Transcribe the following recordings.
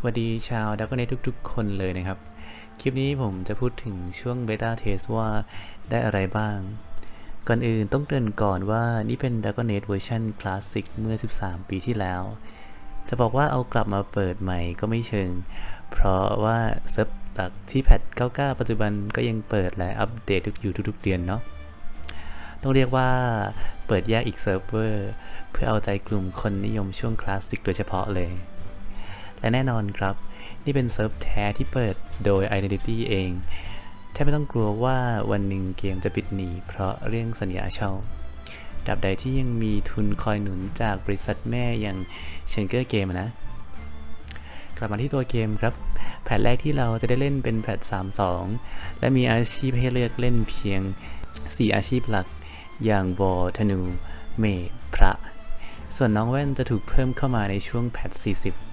สวัสดีชาวดักเนทุกๆ คนเลยนะครับ คลิปนี้ผมจะพูดถึงช่วงเบต้าเทสว่าได้อะไรบ้าง ก่อนอื่นต้องเตือนก่อนว่านี่เป็น d r a g o n a t e เวอร์ชันคลาสสิกเมื่อ 13 ปีที่แล้ว จะบอกว่าเอากลับมาเปิดใหม่ก็ไม่เชิง เพราะว่าเซิร์ฟหลักที่แพท99 ปัจจุบันก็ยังเปิดและอัปเดตทุกอยู่ทุกๆเดือนเนาะต้องเรียกว่าเปิดแยกอีกเซิร์ฟเวอร์เพื่อเอาใจกลุ่มคนนิยมช่วงคลาสสิกโดยเฉพาะเลย และแน่นอนครับ นี่เป็นเซิร์ฟแท้ที่เปิดโดย Identity เองแทบไม่ต้องกลัวว่าวันหนึ่งเกมจะปิดหนีเพราะเรื่องสัญญาเช่าดับใดที่ยังมีทุนคอยหนุนจากบริษัทแม่อย่างเชนเกอร์เกมนะ กลับมาที่ตัวเกมครับ แพทแรกที่เราจะได้เล่นเป็นแพท3.2 และมีอาชีพให้เลือกเล่นเพียง 4 อาชีพหลัก อย่างวอธนู เมดพระ ส่วนน้องแว่นจะถูกเพิ่มเข้ามาในช่วงแพท40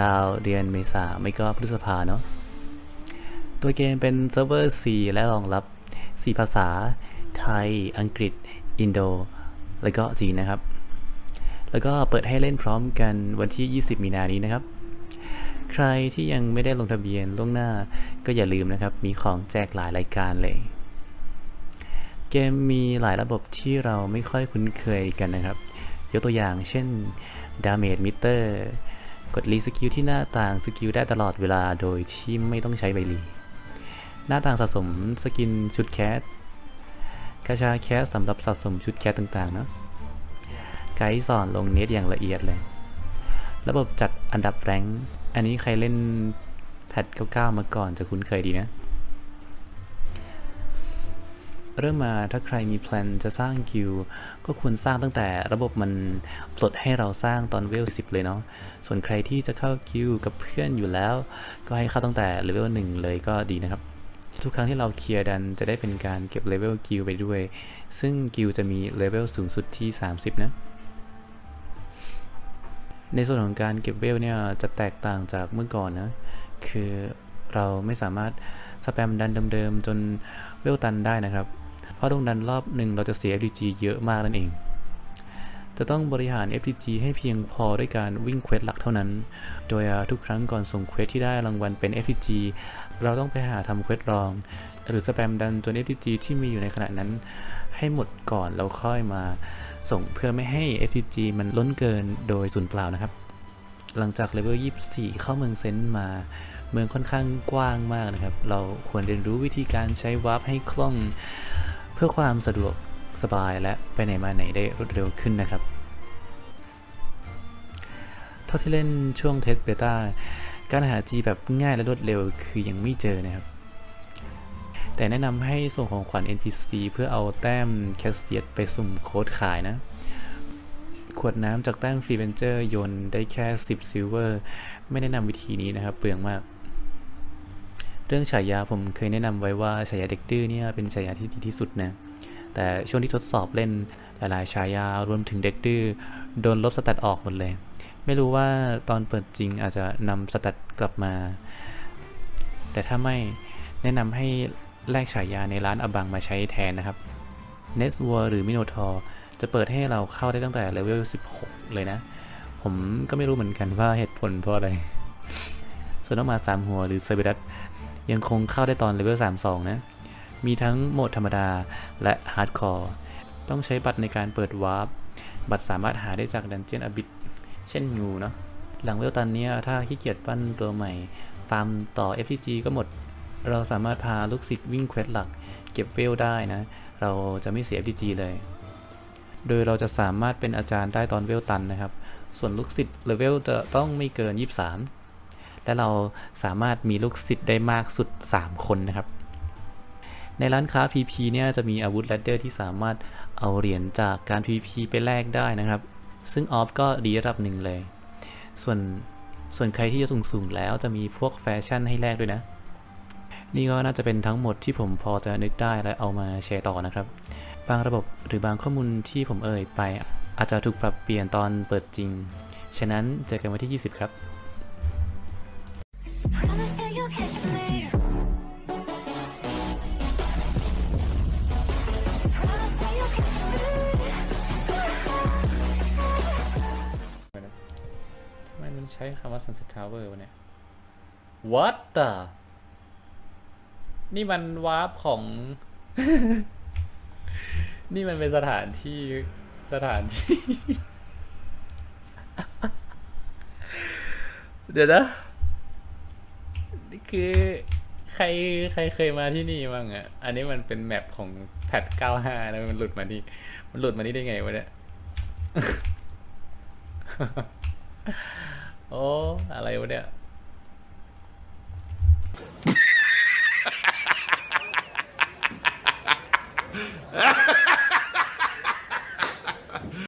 ราวๆเดือนเมษาไม่ก็พฤษภาเนาะตัวเกมเป็นเซิร์ฟเวอร์ C และรองรับ 4 ภาษา ไทย อังกฤษ อินโด แล้วก็จีนนะครับ แล้วก็เปิดให้เล่นพร้อมกันวันที่ 20 มีนานี้นะครับ ใครที่ยังไม่ได้ลงทะเบียนล่วงหน้าก็อย่าลืมนะครับ มีของแจกหลายรายการเลย เกมมีหลายระบบที่เราไม่ค่อยคุ้นเคยกันนะครับ ยกตัวอย่างเช่น Damage Meter กดรีสกิลที่หน้าต่างสกิลได้ตลอดเวลาโดยที่ไม่ต้องใช้ใบรี หน้าต่างสะสมสกินชุดแคสกาชาแคสสำหรับสะสมชุดแคสต่างๆเนาะไกด์สอนลงเน็ตอย่างละเอียดเลย ระบบจัดอันดับแรงอันนี้ใครเล่นแพท99มาก่อนจะคุ้นเคยดีนะ เริ่มมาถ้าใครมีแพลนจะสร้างกิลก็ควรสร้างตั้งแต่ระบบมันปลดให้เราสร้างตอนเวล10 เลยเนาะส่วนใครที่จะเข้ากิลกับเพื่อนอยู่แล้ว ก็ให้เข้าตั้งแต่เลเวล1เลยก็ดีนะครับ ทุกครั้งที่เราเคลียร์ดันจะได้เป็นการเก็บเลเวลกิลไปด้วย ซึ่งกิลจะมีเลเวลสูงสุดที่ 30 นะในส่วนของการเก็บเวลเนี่ยจะแตกต่างจากเมื่อก่อนนะ คือเราไม่สามารถสแปมดันเดิมๆจนเวลตันได้นะครับ ราะตรงดันรอบหนึ่งเราจะเสีย FTG เยอะมากนั่นเอง จะต้องบริหาร FTG ให้เพียงพอด้วยการวิ่งเควสหลักเท่านั้น โดยทุกครั้งก่อนส่งเควสที่ได้รางวัลเป็น FTG เราต้องไปหาทำเควสรอง หรือสแปมดันจน FTG ที่มีอยู่ในขณะนั้น ให้หมดก่อนแล้วค่อยมาส่งเพื่อไม่ให้ FTG มันล้นเกินโดยสูญเปล่านะครับ หลังจากเลเวล 24 เข้าเมืองเซนต์มาเมืองค่อนข้างกว้างมากนะครับ เราควรเรียนรู้วิธีการใช้วาร์ปให้คล่อง พื่อความสะดวกสบายและไปไหนมาไหนได้รวดเร็วขึ้นนะครับ เท่าที่เล่นช่วงเทสเบต้าการหา G แบบง่ายและรวดเร็วคือยังไม่เจอนะครับ แต่แนะนำให้ส่งของขวัญ NPC เพื่อเอาแต้มแคสเซียสไปสุ่มโค้ดขายนะ ขวดน้ำจากแต้มฟรีเวนเจอร์โยนได้แค่ 10ซิลเวอร์ ไม่แนะนำวิธีนี้นะครับ เปลืองมาก เรื่องฉายาผมเคยแนะนำไว้ว่าฉายาเด็กดื้อเนี่ยเป็นฉายาที่ดีที่สุดนะ แต่ช่วงที่ทดสอบเล่นหลายๆฉายารวมถึงเด็กดื้อโดนลบสแตตออกหมดเลย ไม่รู้ว่าตอนเปิดจริงอาจจะนำสแตตกลับมา แต่ถ้าไม่แนะนำให้แลกฉายาในร้านอบังมาใช้แทนนะครับ n e s w a r หรือ Minotaur จะเปิดให้เราเข้าได้ตั้งแต่เลเวล 16 เลยนะ ผมก็ไม่รู้เหมือนกันว่าเหตุผลเพราะอะไร ส่วนน้องมา3หัวหรือเซอร์เบดัส ยังคงเข้าได้ตอนเลเวล32 นะ มีทั้งโหมดธรรมดาและฮาร์ดคอร์ต้องใช้บัตรในการเปิดวาร์ปบัตรสามารถหาได้จากดันเจียนอบิทเช่นงูเนาะหลังเวลตันเนี้ยถ้าขี้เกียจปั้นตัวใหม่ ฟาร์มต่อ FTG ก็หมด เราสามารถพาลูกศิษย์วิ่งเควสหลัก เก็บเวลได้นะ เราจะไม่เสีย FTG เลย โดยเราจะสามารถเป็นอาจารย์ได้ตอนเวลตันนะครับ ส่วนลูกศิษย์เลเวลจะต้องไม่เกิน 23 และเราสามารถมีลูกศิษย์ได้มากสุด 3 คนนะครับ ในร้านค้า PP เนี่ยจะมีอาวุธแรดเดอร์ที่สามารถเอาเหรียญจากการ PP ไปแลกได้นะครับ ซึ่งออฟก็ดีระดับหนึ่งเลย ส่วนส่วนใครที่จะสูงๆแล้วจะมีพวกแฟชั่นให้แลกด้วยนะ นี่ก็น่าจะเป็นทั้งหมดที่ผมพอจะนึกได้และเอามาแชร์ต่อนะครับ บางระบบหรือบางข้อมูลที่ผมเอ่ยไป อาจจะถูกปรับเปลี่ยนตอนเปิดจริง ฉะนั้นเจอกันวันที่ 20 ครับ มันใช้คำว่า Sunset Tower วะเนี่ย what the นี่มันวาร์ปของ นี่มันเป็นสถานที่สถานที่ เดี๋ยวนะนี่คือใครใครเคยมาที่นี่บ้างอะอันนี้มันเป็นแมปของแพท95แล้วมันหลุดมานี่มันหลุดมานี่ได้ไงวะเนี่ย โอ้ อะไรวะเนี่ย